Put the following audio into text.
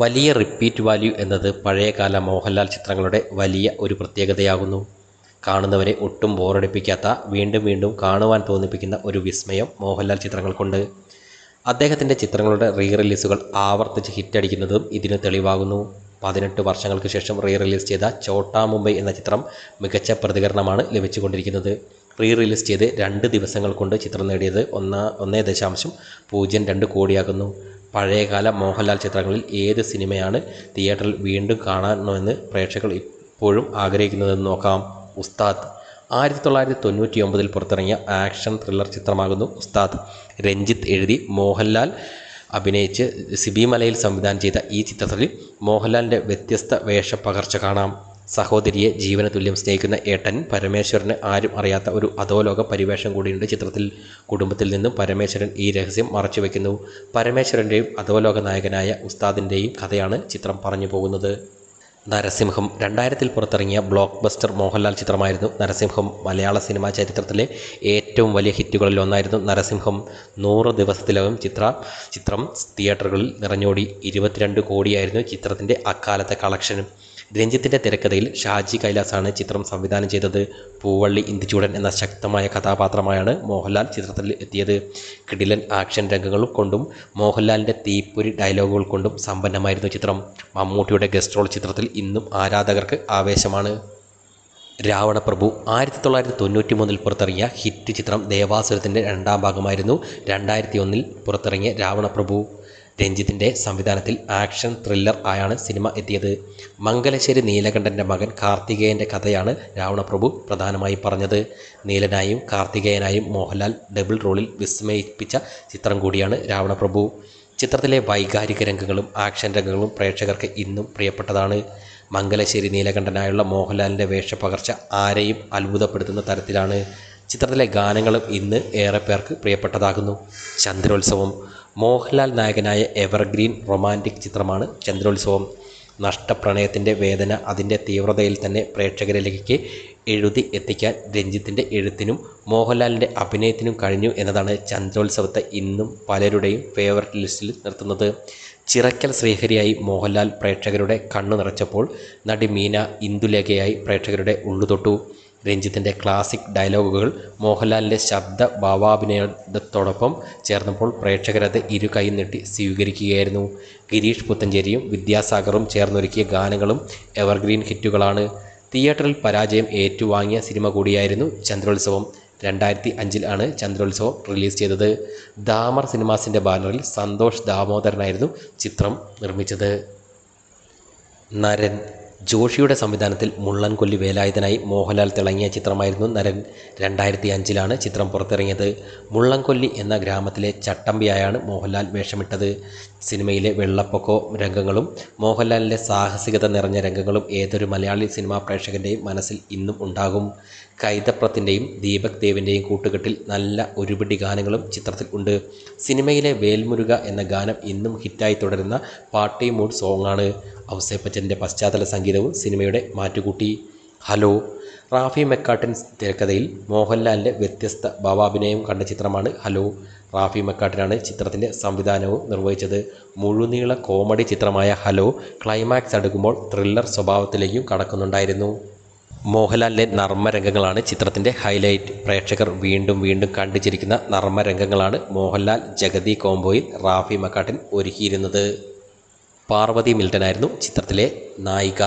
വലിയ repeat value എന്നത് പഴയകാല മോഹൻലാൽ ചിത്രങ്ങളുടെ വലിയ ഒരു പ്രത്യേകതയാകുന്നു. കാണുന്നവരെ ഒട്ടും ബോറടിപ്പിക്കാത്ത വീണ്ടും വീണ്ടും കാണുവാൻ തോന്നിപ്പിക്കുന്ന ഒരു വിസ്മയം മോഹൻലാൽ ചിത്രങ്ങൾക്കുണ്ട്. അദ്ദേഹത്തിന്റെ ചിത്രങ്ങളുടെ റീ റിലീസുകൾ ആവർത്തിച്ച് ഹിറ്റടിക്കുന്നതും ഇതിന് തെളിവാകുന്നു. പതിനെട്ട് വർഷങ്ങൾക്ക് ശേഷം റീ റിലീസ് ചെയ്ത ചോട്ടാ മുംബൈ എന്ന ചിത്രം മികച്ച പ്രതികരണമാണ് ലഭിച്ചുകൊണ്ടിരിക്കുന്നത്. റീ റിലീസ് ചെയ്ത് രണ്ട് ദിവസങ്ങൾ കൊണ്ട് ചിത്രം നേടിയത് ഒന്ന ഒന്നേ ദശാംശം പൂജ്യം രണ്ട് കോടിയാകുന്നു. പഴയകാല മോഹൻലാൽ ചിത്രങ്ങളിൽ ഏത് സിനിമയാണ് തിയേറ്ററിൽ വീണ്ടും കാണണമെന്ന് പ്രേക്ഷകർ ഇപ്പോഴും ആഗ്രഹിക്കുന്നതെന്ന് നോക്കാം. ഉസ്താദ്. ആയിരത്തി തൊള്ളായിരത്തി തൊണ്ണൂറ്റി ഒമ്പതിൽ പുറത്തിറങ്ങിയ ആക്ഷൻ ത്രില്ലർ ചിത്രമാകുന്നു ഉസ്താദ്. രഞ്ജിത്ത് എഴുതി മോഹൻലാൽ അഭിനയിച്ച് സിബി മലയിൽ സംവിധാനം ചെയ്ത ഈ ചിത്രത്തിൽ മോഹൻലാലിന്റെ വ്യത്യസ്ത വേഷപ്പകർച്ച കാണാം. സഹോദരിയെ ജീവന തുല്യം സ്നേഹിക്കുന്ന ഏട്ടൻ പരമേശ്വരന് ആരും അറിയാത്ത ഒരു അധോലോക പരിവേഷം കൂടിയുണ്ട്. ചിത്രത്തിൽ കുടുംബത്തിൽ നിന്നും പരമേശ്വരൻ ഈ രഹസ്യം മറച്ചു വയ്ക്കുന്നു പരമേശ്വരന്റെയും അധോലോക നായകനായ ഉസ്താദിന്റെയും കഥയാണ് ചിത്രം പറഞ്ഞു പോകുന്നത്. നരസിംഹം രണ്ടായിരത്തിൽ പുറത്തിറങ്ങിയ ബ്ലോക്ക് ബസ്റ്റർ മോഹൻലാൽ ചിത്രമായിരുന്നു നരസിംഹം. മലയാള സിനിമാ ചരിത്രത്തിലെ ഏറ്റവും വലിയ ഹിറ്റുകളിൽ ഒന്നായിരുന്നു നരസിംഹം. നൂറ് ദിവസത്തിലകം ചിത്ര ചിത്രം തിയേറ്ററുകളിൽ നിറഞ്ഞോടി. ഇരുപത്തിരണ്ട് കോടിയായിരുന്നു ചിത്രത്തിന്റെ അക്കാലത്തെ കളക്ഷനും. രഞ്ജിത്തിന്റെ തിരക്കഥയിൽ ഷാജി കൈലാസാണ് ചിത്രം സംവിധാനം ചെയ്തത്. പൂവള്ളി ഇന്ദുചൂടൻ എന്ന ശക്തമായ കഥാപാത്രമായാണ് മോഹൻലാൽ ചിത്രത്തിൽ എത്തിയത്. കിടിലൻ ആക്ഷൻ രംഗങ്ങൾ കൊണ്ടും മോഹൻലാലിന്റെ തീപ്പൊരി ഡയലോഗുകൾ കൊണ്ടും സമ്പന്നമായിരുന്നു ചിത്രം. മമ്മൂട്ടിയുടെ ഗസ്റ്റ് റോൾ ചിത്രത്തിൽ ഇന്നും ആരാധകർക്ക് ആവേശമാണ്. രാവണപ്രഭു ആയിരത്തി തൊള്ളായിരത്തി തൊണ്ണൂറ്റി മൂന്നിൽ പുറത്തിറങ്ങിയ ഹിറ്റ് ചിത്രം ദേവാസുരത്തിന്റെ രണ്ടാം ഭാഗമായിരുന്നു. രണ്ടായിരത്തി ഒന്നിൽ പുറത്തിറങ്ങിയ രാവണപ്രഭു. രഞ്ജിത്തിന്റെ സംവിധാനത്തിൽ ആക്ഷൻ ത്രില്ലർ ആയാണ് സിനിമ എത്തിയത്. മംഗലശ്ശേരി നീലകണ്ഠന്റെ മകൻ കാർത്തികേയന്റെ കഥയാണ് രാവണപ്രഭു പ്രധാനമായി പറഞ്ഞത്. നീലനായും കാർത്തികേയനായും മോഹൻലാൽ ഡബിൾ റോളിൽ വിസ്മയിപ്പിച്ച ചിത്രം കൂടിയാണ് രാവണപ്രഭു. ചിത്രത്തിലെ വൈകാരിക രംഗങ്ങളും ആക്ഷൻ രംഗങ്ങളും പ്രേക്ഷകർക്ക് ഇന്നും പ്രിയപ്പെട്ടതാണ്. മംഗലശ്ശേരി നീലകണ്ഠനായുള്ള മോഹൻലാലിന്റെ വേഷപ്പകർച്ച ആരെയും അത്ഭുതപ്പെടുത്തുന്ന തരത്തിലാണ്. ചിത്രത്തിലെ ഗാനങ്ങളും ഇന്ന് ഏറെ പേർക്ക് പ്രിയപ്പെട്ടതാകുന്നു. ചന്ദ്രോത്സവം. മോഹൻലാൽ നായകനായ എവർഗ്രീൻ റൊമാന്റിക് ചിത്രമാണ് ചന്ദ്രോത്സവം. നഷ്ടപ്രണയത്തിന്റെ വേദന അതിന്റെ തീവ്രതയിൽ തന്നെ പ്രേക്ഷകരിലേക്ക് എഴുതി എത്തിക്കാൻ രഞ്ജിത്തിന്റെ എഴുത്തിനും മോഹൻലാലിന്റെ അഭിനയത്തിനും കഴിഞ്ഞു എന്നതാണ് ചന്ദ്രോത്സവത്തെ ഇന്നും പലരുടെയും ഫേവററ്റ് ലിസ്റ്റിൽ നിർത്തുന്നത്. ചിറക്കൽ ശ്രീഹരിയായി മോഹൻലാൽ പ്രേക്ഷകരുടെ കണ്ണു നിറച്ചപ്പോൾ നടി മീന ഇന്ദുലേഖയായി പ്രേക്ഷകരുടെ ഉള്ളുതൊട്ടു. രഞ്ജിത്തിന്റെ ക്ലാസിക് ഡയലോഗുകൾ മോഹൻലാലിന്റെ ശബ്ദ ഭാവാഭിനയത്തോടൊപ്പം ചേർന്നപ്പോൾ പ്രേക്ഷകരത് ഇരു കൈ നീട്ടി സ്വീകരിക്കുകയായിരുന്നു. ഗിരീഷ് പുത്തഞ്ചേരിയും വിദ്യാസാഗറും ചേർന്നൊരുക്കിയ ഗാനങ്ങളും എവർഗ്രീൻ ഹിറ്റുകളാണ്. തിയേറ്ററിൽ പരാജയം ഏറ്റുവാങ്ങിയ സിനിമ കൂടിയായിരുന്നു ചന്ദ്രോത്സവം. രണ്ടായിരത്തി അഞ്ചിൽ ആണ് ചന്ദ്രോത്സവം റിലീസ് ചെയ്തത്. ദാമർ സിനിമാസിന്റെ ബാനറിൽ സന്തോഷ് ദാമോദരനായിരുന്നു ചിത്രം നിർമ്മിച്ചത്. നരൻ ജോഷിയുടെ സംവിധാനത്തിൽ മുള്ളൻകൊല്ലി വേലായുധനായി മോഹൻലാൽ തിളങ്ങിയ ചിത്രമായിരുന്നു നരൻ രണ്ടായിരത്തി അഞ്ചിലാണ് ചിത്രം പുറത്തിറങ്ങിയത്. മുള്ളൻകൊല്ലി എന്ന ഗ്രാമത്തിലെ ചട്ടമ്പിയായാണ് മോഹൻലാൽ വേഷമിട്ടത്. സിനിമയിലെ വെള്ളപ്പൊക്കോ രംഗങ്ങളും മോഹൻലാലിന്റെ സാഹസികത നിറഞ്ഞ രംഗങ്ങളും ഏതൊരു മലയാളി സിനിമാ പ്രേക്ഷകന്റെയും മനസ്സിൽ ഇന്നും ഉണ്ടാകും. കൈതപ്രത്തിന്റെയും ദീപക് ദേവിന്റെയും കൂട്ടുകെട്ടിൽ നല്ല ഒരുപിടി ഗാനങ്ങളും ചിത്രത്തിൽ ഉണ്ട്. സിനിമയിലെ വേൽമുരുക എന്ന ഗാനം ഇന്നും ഹിറ്റായി തുടരുന്ന പാർട്ടി മൂഡ് സോങ്ങാണ്. ഔസേപ്പച്ചന്റെ പശ്ചാത്തല സംഗീതവും സിനിമയുടെ മാറ്റുകൂട്ടി. ഹലോ റാഫി മെക്കാട്ടൻ തിരക്കഥയിൽ മോഹൻലാലിന്റെ വ്യത്യസ്ത ഭാവാഭിനയം കണ്ട ചിത്രമാണ് ഹലോ. റാഫി മെക്കാട്ടനാണ് ചിത്രത്തിന്റെ സംവിധാനവും നിർവഹിച്ചത്. മുഴുനീള കോമഡി ചിത്രമായ ഹലോ ക്ലൈമാക്സ് അടുക്കുമ്പോൾ ത്രില്ലർ സ്വഭാവത്തിലേക്കും കടക്കുന്നുണ്ടായിരുന്നു. മോഹൻലാലിന്റെ നർമ്മരംഗങ്ങളാണ് ചിത്രത്തിന്റെ ഹൈലൈറ്റ്. പ്രേക്ഷകർ വീണ്ടും വീണ്ടും കണ്ടുചിരിക്കുന്ന നർമ്മരംഗങ്ങളാണ് മോഹൻലാൽ ജഗതി കോംബോയിൽ റാഫി മക്കാട്ടൻ ഒരുക്കിയിരുന്നത്. പാർവതി മിൽട്ടനായിരുന്നു ചിത്രത്തിലെ നായിക.